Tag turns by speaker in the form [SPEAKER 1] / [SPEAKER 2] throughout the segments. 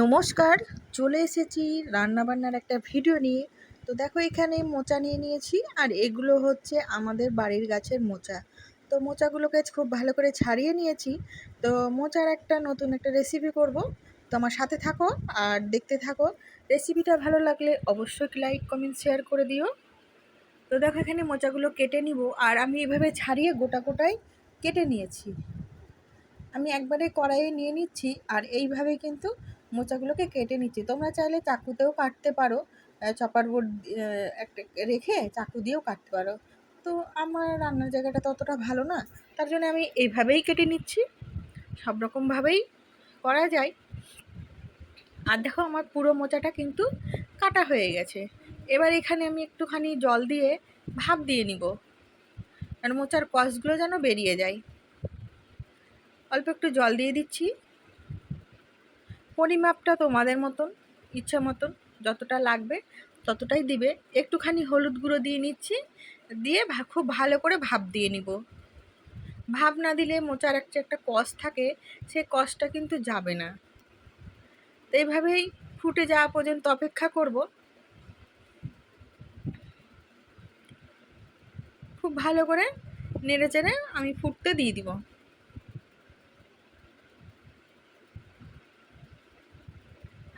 [SPEAKER 1] নমস্কার, চলে এসেছি রান্নাবান্নার একটা ভিডিও নিয়ে। তো দেখো এখানে মোচা নিয়ে নিয়েছি, আর এগুলো হচ্ছে আমাদের বাড়ির গাছের মোচা। তো মোচাগুলোকে খুব ভালো করে ছাড়িয়ে নিয়েছি। তো মোচার একটা নতুন একটা রেসিপি করব। তো আমার সাথে থাকো আর দেখতে থাকো। রেসিপিটা ভালো লাগলে অবশ্যই লাইক কমেন্ট শেয়ার করে দিও। তো দেখো এখানে মোচাগুলো কেটে নিব, আর আমি এভাবে ছাড়িয়ে গোটা গোটাই কেটে নিয়েছি। আমি একবারে কড়াইয়ে নিয়ে নিচ্ছি, আর এইভাবে কিন্তু মোচাগুলোকে কেটে নিচ্ছি। তোমরা চাইলে চাকুতেও কাটতে পারো। চপার বোর্ড একটা রেখে চাকু দিয়েও কাটতে পারো। তো আমার রান্নার জায়গাটা ততটা ভালো না। তার জন্য আমি এইভাবেই কেটে নিচ্ছি। সব রকমভাবেই করা যায়। আর দেখো, আমার পুরো মোচাটা কিন্তু কাটা হয়ে গেছে। এবার এখানে আমি একটুখানি জল দিয়ে ভাপ দিয়ে নিব। আর মোচার কষগুলো যেন বেরিয়ে যায়। অল্প একটু জল দিয়ে দিচ্ছি। পরিমাপটা তোমাদের মতন, ইচ্ছা মতন, যতটা লাগবে ততটাই দিবে। একটুখানি হলুদ গুঁড়ো দিয়ে নিচ্ছি, দিয়ে খুব ভালো করে ভাপ দিয়ে নিব। ভাপ না দিলে মোচার একটা একটা কষ থাকে, সে কষটা কিন্তু যাবে না। তো এইভাবেই ফুটে যাওয়া পর্যন্ত অপেক্ষা করব। খুব ভালো করে নেড়ে চেড়ে আমি ফুটতে দিয়ে দিব।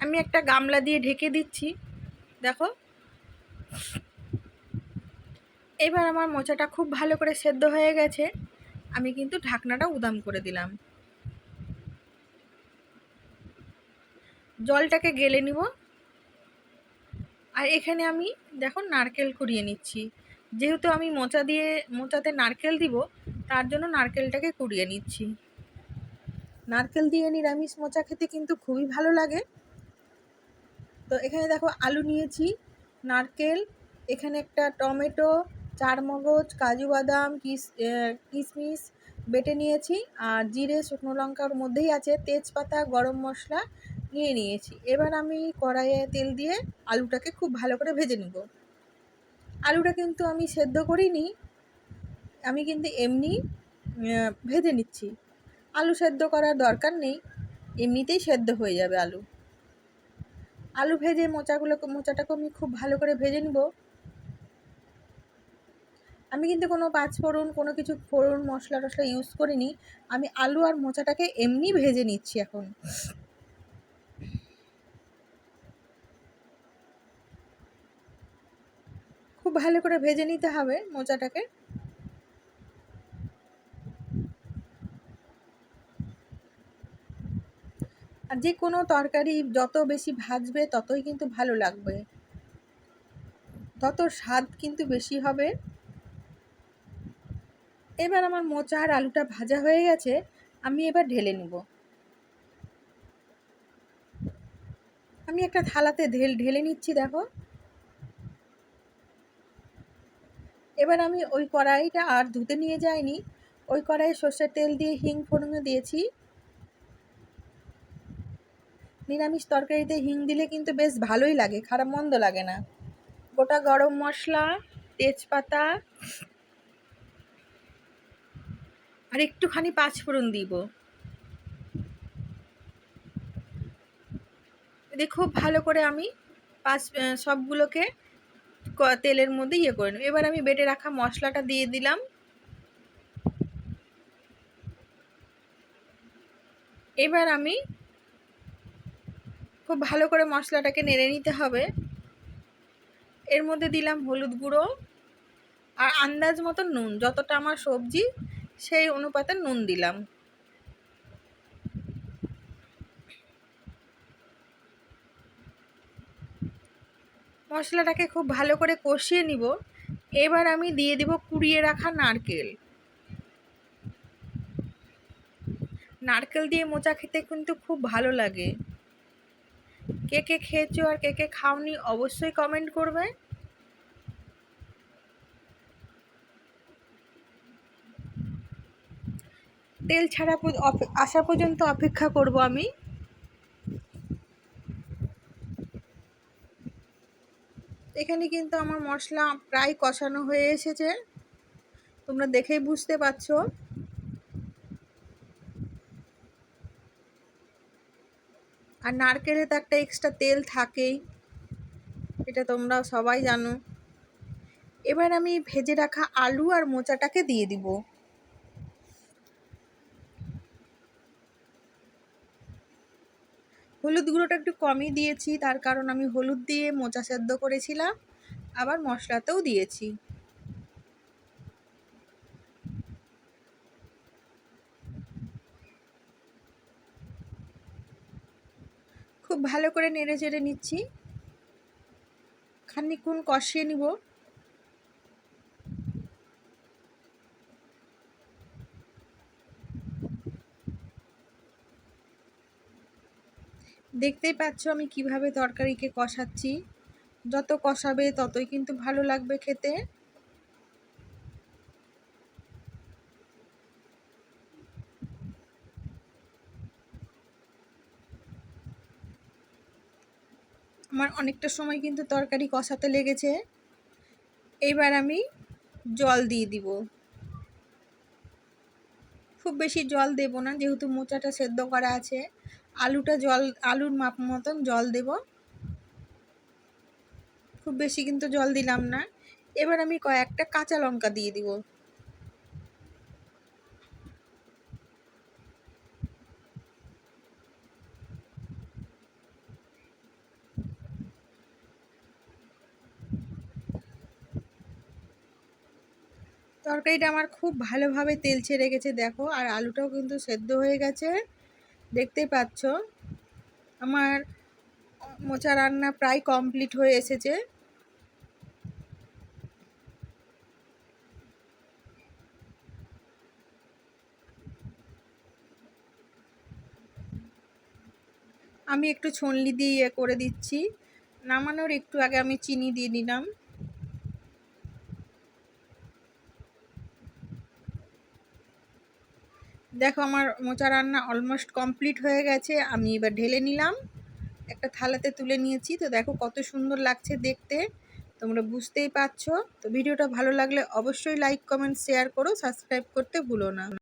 [SPEAKER 1] আমি একটা গামলা দিয়ে ঢেকে দিচ্ছি। দেখো। এবার আমার মোচাটা খুব ভালো করে সেদ্ধ হয়ে গেছে। আমি কিন্তু ঢাকনাটা উদাম করে দিলাম। জলটাকে গেলে নিব। আর এখানে আমি দেখো নারকেল কুড়িয়ে নিচ্ছি। যেহেতু আমি মোচা দিয়ে, মোচাতে নারকেল দিব, তার জন্য নারকেলটাকে কুড়িয়ে নিচ্ছি। নারকেল দিয়ে নিরামিষ মোচা খেতে কিন্তু খুবই ভালো লাগে। তো এখানে দেখো আলু নিয়েছি, নারকেল, এখানে একটা টমেটো, চারমগজ, কাজু বাদাম, কিস কিশমিশ বেটে নিয়েছি, আর জিরে, শুকনো লঙ্কার মধ্যেই আছে, তেজপাতা, গরম মশলা নিয়ে নিয়েছি। এবার আমি কড়াইয়ে তেল দিয়ে আলুটাকে খুব ভালো করে ভেজে নেব। আলুটা কিন্তু আমি সেদ্ধ করিনি, আমি কিন্তু এমনি ভেজে নিচ্ছি। আলু সেদ্ধ করার দরকার নেই, এমনিতেই সেদ্ধ হয়ে যাবে আলু। আলু ভেজে মোচাগুলোকে মোচাটাকে আমি খুব ভালো করে ভেজে নিব। আমি কিন্তু কোনো পাঁচ ফোড়ন, কোনো কিছু ফোড়ন, মশলা টশলা ইউজ করিনি। আমি আলু আর মোচাটাকে এমনি ভেজে নিচ্ছি এখন। খুব ভালো করে ভেজে নিতে হবে মোচাটাকে। আর যে কোনো তরকারি যত বেশি ভাজবে ততই কিন্তু ভালো লাগবে। তত স্বাদ কিন্তু বেশি হবে। এবার আমার মোচা আর আলুটা ভাজা হয়ে গেছে, আমি এবার ঢেলে নেব। আমি একটা থালাতে ঢেল, ঢেলে নিচ্ছি, দেখো। এবার আমি ওই কড়াইটা আর ধুতে নিয়ে যাইনি। ওই কড়াইয়ে সর্ষের তেল দিয়ে হিং ফোড়নে দিয়েছি। নিরামিষ তরকারিতে হিং দিলে কিন্তু বেশ ভালোই লাগে, খারাপ মন্দ লাগে না। গোটা গরম মশলা, তেজপাতা, আর একটুখানি পাঁচফোড়ন দিব। দিয়ে খুব ভালো করে আমি পাঁচ সবগুলোকে তেলের মধ্যে ইয়ে করে নেব। এবার আমি বেটে রাখা মশলাটা দিয়ে দিলাম। এবার আমি খুব ভালো করে মশলাটাকে নেড়ে নিতে হবে। এর মধ্যে দিলাম হলুদ গুঁড়ো আর আন্দাজ মতো নুন। যতটা আমার সবজি, সেই অনুপাতে নুন দিলাম। মশলাটাকে খুব ভালো করে কষিয়ে নিব। এবার আমি দিয়ে দিব কুড়িয়ে রাখা নারকেল। নারকেল দিয়ে মোচা খেতে কিন্তু খুব ভালো লাগে। কে কে খেয়েছো আর কে কে খাওনি অবশ্যই কমেন্ট করবে। তেল ছাড়া আসা পর্যন্ত অপেক্ষা করব আমি। এখানে কিন্তু আমার মশলা প্রায় কষানো হয়ে এসেছে। তোমরা দেখেই বুঝতে পারছ। আর নারকেলে তো একটা এক্সট্রা তেল থাকেই, এটা তোমরা সবাই জানো। এবার আমি ভেজে রাখা আলু আর মোচাটাকে দিয়ে দিব। হলুদ গুঁড়োটা একটু কমই দিয়েছি, তার কারণ আমি হলুদ দিয়ে মোচা সেদ্ধ করেছিলাম, আবার মশলাতেও দিয়েছি। খুব ভালো করে নেড়ে চেড়ে নিচ্ছি। খানিক্ষণ কষিয়ে নিব। দেখতেই পাচ্ছ আমি কীভাবে তরকারিকে কষাচ্ছি। যত কষাবে ততই কিন্তু ভালো লাগবে খেতে। আমার অনেকটা সময় কিন্তু তরকারি কষাতে লেগেছে। এইবার আমি জল দিয়ে দিব। খুব বেশি জল দেব না, যেহেতু মোচাটা সেদ্ধ করা আছে। আলুটা জল, আলুর মাপ মতন জল দেব। খুব বেশি কিন্তু জল দিলাম না। এবার আমি কয়েকটা কাঁচা লঙ্কা দিয়ে দিব। তরকারিটা আমার খুব ভালোভাবে তেল ছেড়ে গেছে, দেখো। আর আলুটাও কিন্তু সেদ্ধ হয়ে গেছে দেখতে পাচ্ছ। আমার মোচা রান্না প্রায় কমপ্লিট হয়ে এসেছে। আমি একটু ছনলি দিয়ে ইয়ে করে দিচ্ছি। নামানোর একটু আগে আমি চিনি দিয়ে নিলাম। দেখো আমার মোচা রান্না অলমোস্ট কমপ্লিট হয়ে গেছে। আমি এবার ঢেলে নিলাম। একটা থালাতে তুলে নিয়েছি। তো দেখো কত সুন্দর লাগছে দেখতে। তোমরা বুঝতেই পারছ। তো ভিডিওটা ভালো লাগলে অবশ্যই লাইক কমেন্ট শেয়ার করো। সাবস্ক্রাইব করতে ভুলো না।